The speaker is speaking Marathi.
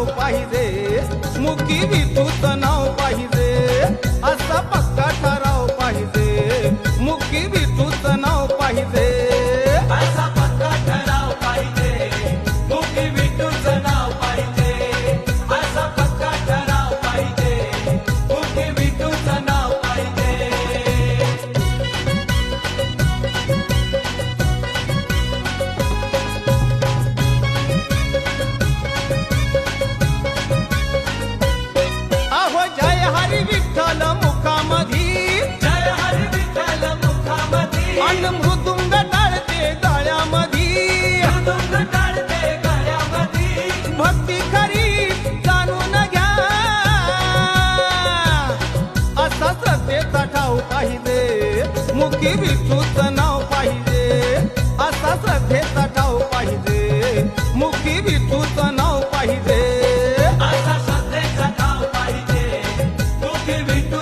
नाव पाहिजे. मुखी विभूचं नाव पाहिजे. असा पक्का ठराव पाहिजे. मुखी विभूचं नाव पाहिजे. मान मृदुंग टाळते गाळ्यामधी. टाळते गाळ्यामधी भक्ती खरी जाणून घ्या. असा श्रद्धेचा ठाव पाहिजे मुखी विष्णूचं नाव पाहिजे. असा श्रद्धेचा ठाव पाहिजे मुखी विष्णूचं नाव पाहिजे. असा श्रद्धेचा ठाव पाहिजे मुखी विष्णू